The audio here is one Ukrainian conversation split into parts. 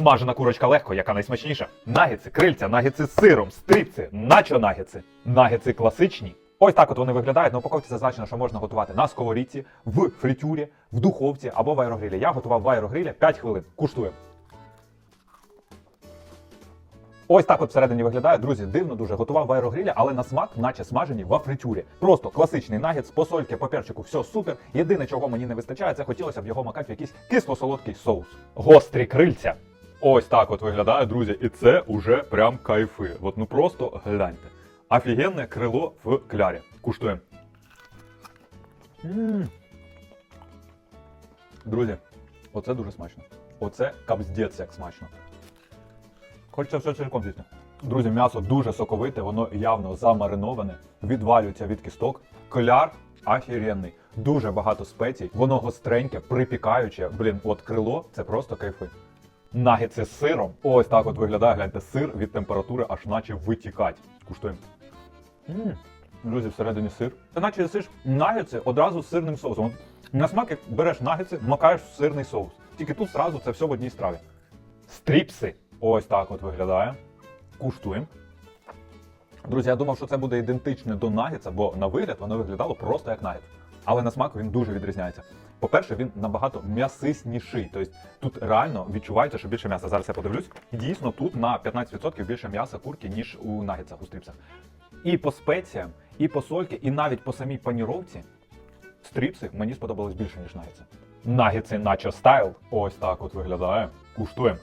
Смажена курочка легко, яка найсмачніша. Нагетси, крильця, нагетси з сиром, стріпси, начо нагетси. Нагетси класичні. Ось так от вони виглядають. На упаковці зазначено, що можна готувати на сковорідці, в фритюрі, в духовці або в аерогрилі. Я готував в аерогрилі 5 хвилин. Куштуємо. Ось так от всередині виглядає. Друзі, дивно дуже. Готував в аерогрилі, але на смак, наче смажені в фритюрі. Просто класичний нагетс, посольки, по перчику, все супер. Єдине, чого мені не вистачає, це хотілося б його макати в якийсь кисло-солодкий соус. Гострі крильця. Ось так от виглядає, друзі, і це уже прям кайфи. От ну просто гляньте. Офігенне крило в клярі. Куштуємо. Друзі, оце дуже смачно. Оце капздець як смачно. Хочеться все цілком з'їсти. Друзі, м'ясо дуже соковите, воно явно замариноване, відвалюється від кісток. Кляр ахіренний. Дуже багато спецій, воно гостреньке, припікаюче. Блін, от крило це просто кайфи. Нагетси з сиром. Ось так от виглядає, гляньте, сир від температури аж наче витікать. Куштуємо. Ммм, Друзі, всередині сир. Це наче сиш нагетси одразу з сирним соусом. На смак, як береш нагетси, макаєш в сирний соус. Тільки тут зразу це все в одній страві. Стріпси. Ось так от виглядає. Куштуємо. Друзі, я думав, що це буде ідентичне до нагетса, бо на вигляд воно виглядало просто як нагетс. Але на смак він дуже відрізняється. По-перше, він набагато м'ясисніший. Тобто тут реально відчувається, що більше м'яса. Зараз я подивлюсь. Дійсно, тут на 15% більше м'яса курки, ніж у нагетсах, у стріпсах. І по спеціям, і по сольки, і навіть по самій паніровці стріпси мені сподобались більше, ніж нагетси. Нагетси начо стайл. Ось так от виглядає. Куштуємо.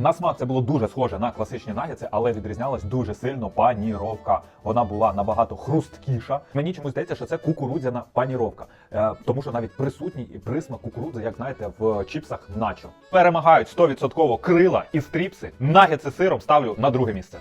На смак це було дуже схоже на класичні нагетси, але відрізнялась дуже сильно паніровка. Вона була набагато хрусткіша. Мені чомусь здається, що це кукурудзяна паніровка, е, тому що навіть присутній і присмак кукурудзи, як знаєте, в чіпсах начо. Перемагають 100% крила і стріпси. Нагетси сиром ставлю на друге місце.